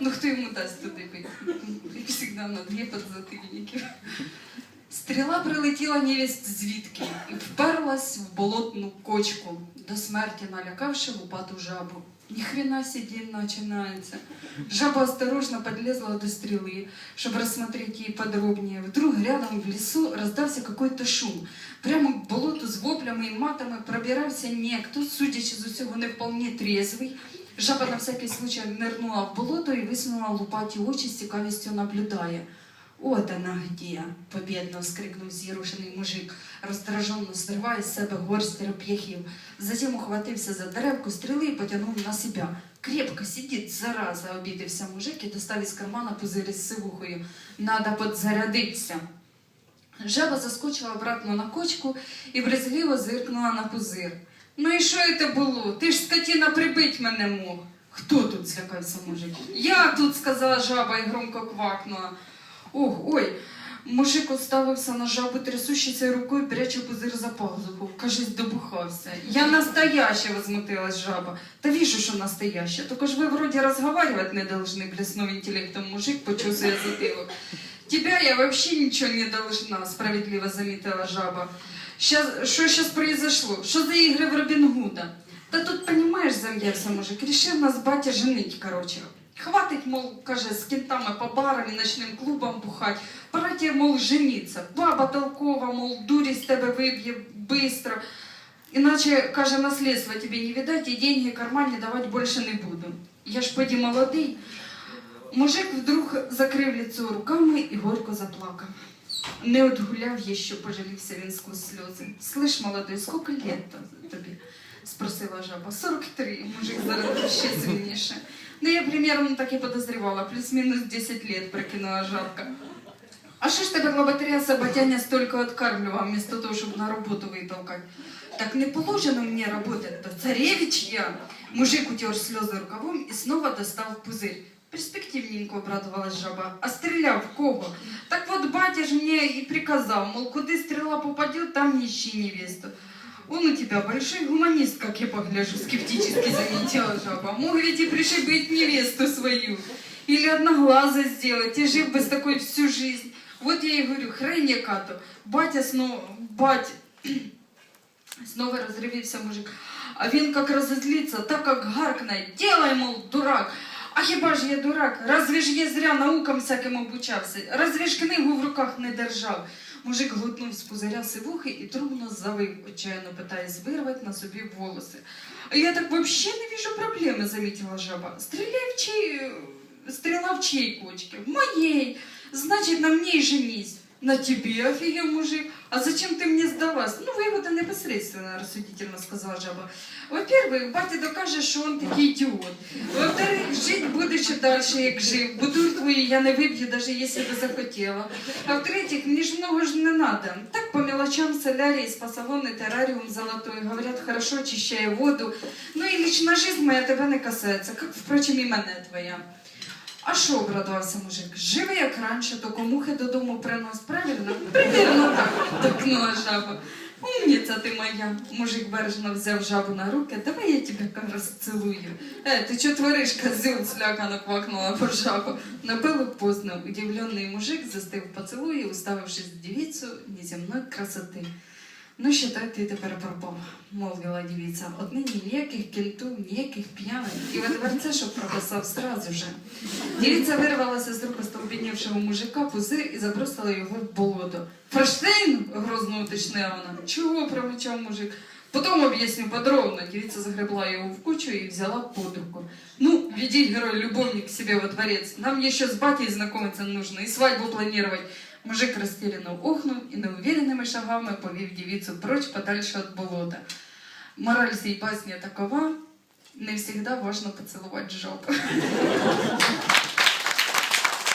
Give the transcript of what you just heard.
Ну хто йому дасть туди пити? Як на дві подзатильники. Стріла прилетіла невість звідки і вперлась в болотну кочку, до смерті налякавши лупату жабу. Ни хрена себе начинается. Жаба осторожно подлезла до стрелы, чтобы рассмотреть ей подробнее. Вдруг рядом в лесу раздался какой-то шум. Прямо к болоту з воплями і матами пробирався некто, судячи з усього не вполне трезвий. Жаба на всякий случай нирнула в болото і висунула лупаті очі з цікавістю наблюдає. «Вот она где!» – победно вскрикнув з'єрушений мужик, роздраженно зриває з себе горсть реп'яхів. Затем ухватився за деревку стріли і потягнув на себя. Крепко сидить, зараза, обідався мужик і достав із кармана пузирь з сивухою. Надо подзарядитися. Жаба заскочила обратно на кочку і брезгливо зиркнула на пузир. Ну і що це було? Ти ж скотина прибить мене мог. Хто тут злякався мужик? Я тут, сказала жаба і громко квакнула. Ох, ой. Мужик уставився на жабу трясущейся рукою, пряча пузир за пазуху. Кажись, добухався. Я настояща, возмутилась жаба. Та вижу, що настояща. Только ж ви вроде разговаривать не должны, блеснув интеллектом мужик, почесуя затылок. Тебя я вообще ничего не должна, справедливо заметила жаба. Щас, что сейчас произошло? Что за игры в Робин Гуда? Да тут, понимаешь, зам'явся мужик, решил нас батя женить, короче. Хватить, мол, каже, з кентами по барам і ночним клубам бухать. Пора тебе, мол, жениться. Баба толкова, мол, дурість тебе виб'є быстро. Іначе, каже, наследство тебе не видать, і деньги кармані давати більше не буду. Я ж поді молодий. Мужик вдруг закрив лицо руками і горько заплакав. Не отгуляв ще, пожалівся він сквозь сльози. Слышь, молодой, сколько лет тобі? Спросила жаба. 43, мужик зараз ще сильніше. Ну, я примерно так і подозревала, плюс-мінус 10 лет, прикинула жабка. А що ж тебе лоботря Саботяня столько откармливал, вместо того, чтобы на работу вытолкать? Так не положено мне работать, да царевич я. Мужик утер слезы рукавом и снова достал пузырь. Перспективненько обрадовалась жаба. А стрелял в кого? Так вот батя ж мне и приказал, мол, куда стрела попадет, там ищи невесту. Он у тебя большой гуманист, как я погляжу, скептически заметила жаба. Мог ведь и пришибить невесту свою. Или одноглазо сделать, и жив бы с такой всю жизнь. Вот я и говорю, хрень кату. Батя снова, бать, снова разревелся мужик. А він как разозлится, так как гаркне, делай, мол, дурак. А хіба ж я дурак? Разве ж я зря наукам всяким обучався? Разве ж книгу в руках не держав? Мужик глотнув з пузиря сивухи і трубно завив, отчаянно питаясь вирвати на собі волоси. Я так вообще не вижу проблеми, замітила жаба. Стреляй в чей... Стрела в чьей кочки? В моей. значить, на мені й женись На тебе, офигел мужик. А зачем ты мне сдалась? Ну, выводы непосредственно, рассудительно сказала жаба. Во-первых, батя докаже, що он такий ідіот. Во-вторых, жить будеш і далі, як жив. Бутур твою я не виб'ю, даже если би захотіла. А в-третьих, мені ж много ж не надо. Так по мелочам солярий, спа-салоны, террариум золотой. Говорят, хорошо очищає воду. Ну і лична жизнь моя тебе не касається, как, впрочем, і мене твоя. А що, обрадувався мужик? Живи як раніше, то мухи додому принос, правильно? Примірно так, такнула жаба. Умниця ти моя. Мужик бережно взяв жабу на руки. Давай я тебе розцілую. Е, ти чо твориш, козил, слякано квакнула по жабу. Напило поздно. Удивлений мужик застив в поцілуї, уставившись в дівицю неземної красоти. Ну, считай, ти тепер пропав, мовила дівиця. Отнині ніяких кільту, ніяких п'яних. І ветверце, щоб прописав сразу же. Дівиця вирвалася з рук остолбінівшого мужика пузир і забросила його в болото. Форштейн? грозно уточнила вона. Чого? промичав мужик. Потом об'ясню подробно. Девица загребла его в кучу и взяла под руку. Ну, веди, герой-любовник, себе во дворец. Нам еще с батей знакомиться нужно и свадьбу планировать. Мужик растерянно охнув і неувіреними шагами повів девицу прочь подальше від болота. Мораль сей басні такова, не завжди важно поцілувати жопу.